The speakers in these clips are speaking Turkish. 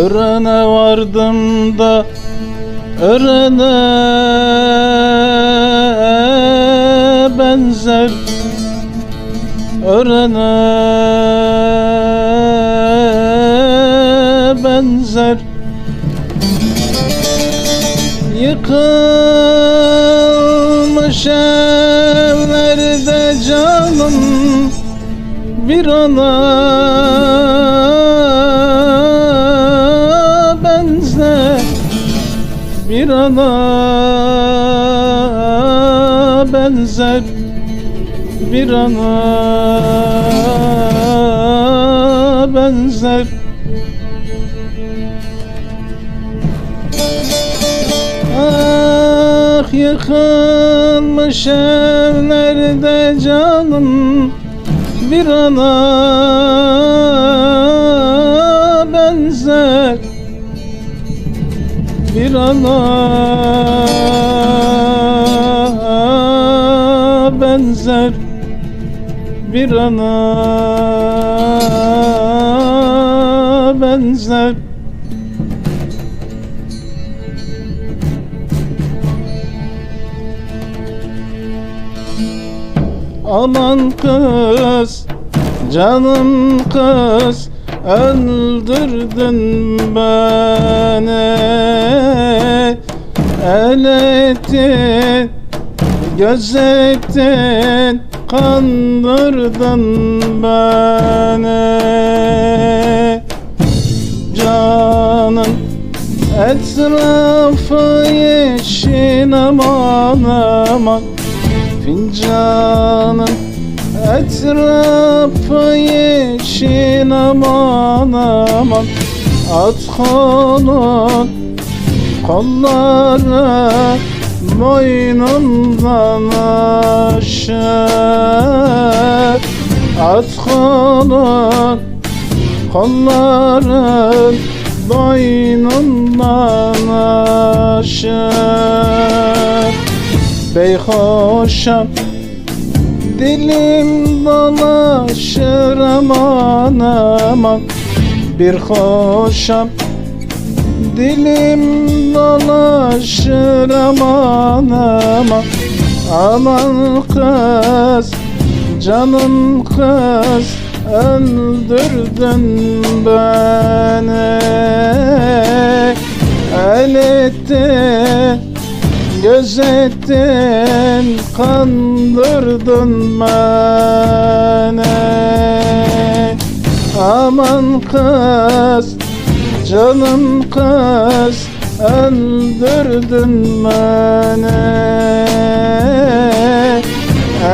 Örene vardım da Örene benzer. Örene benzer. Yıkılmış evlerde canım bir ana bir ana benzer bir ana benzer. Ah yıkılmış evlerde canım bir ana benzer bir ana. Benzer bir ana. Benzer. Aman kız, canım kız Öldürdün beni El ettin, gözettin Kandırdın beni Canım etrafı yeşil aman aman. Fincanın etrafı yeşil aman aman At kolun kolları boynundan aşağı At kolun kolların boynundan aşağı Beyhoşam Dilim dolaşır aman aman. Bir hoşam Dilim dolaşır aman aman. Aman kız Canım kız Öldürdün beni. El ettin Gözettin, kandırdın beni. Aman kız, canım kız Öldürdün beni.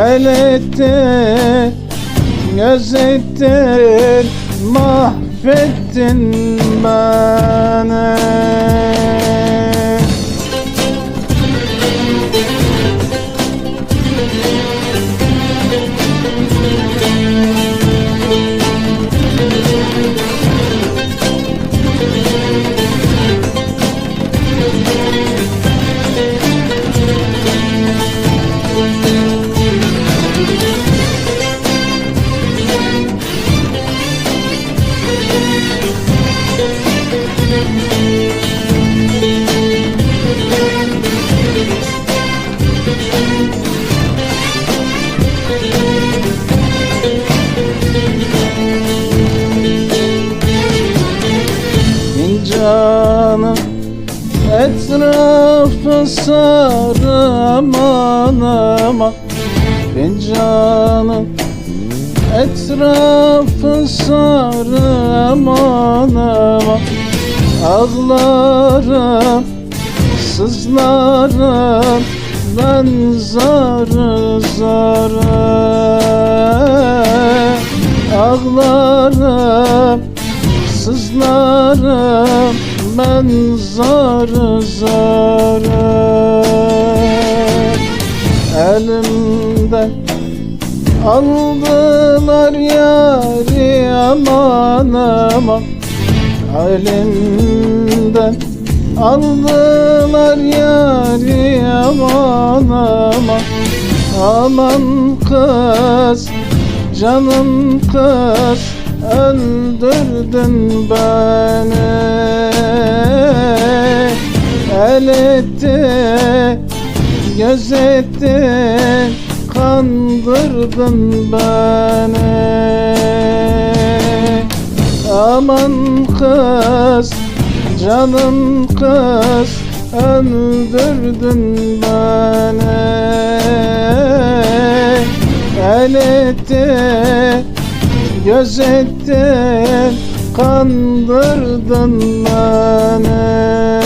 El ettin, gözettin Mahvettin etrafı sarı aman aman. Fincanın etrafı sarı aman aman. Ağlarım, sızlarım ben zarı zarı. Ağlarım, ben zarı zarı Elimden aldılar yari aman aman. Elimden aldılar yari aman aman. Aman kız, canım kız öldürdün beni El etti, gözettin, kandırdın beni. Aman kız, canım kız, öldürdün beni. El etti, gözettin, kandırdın beni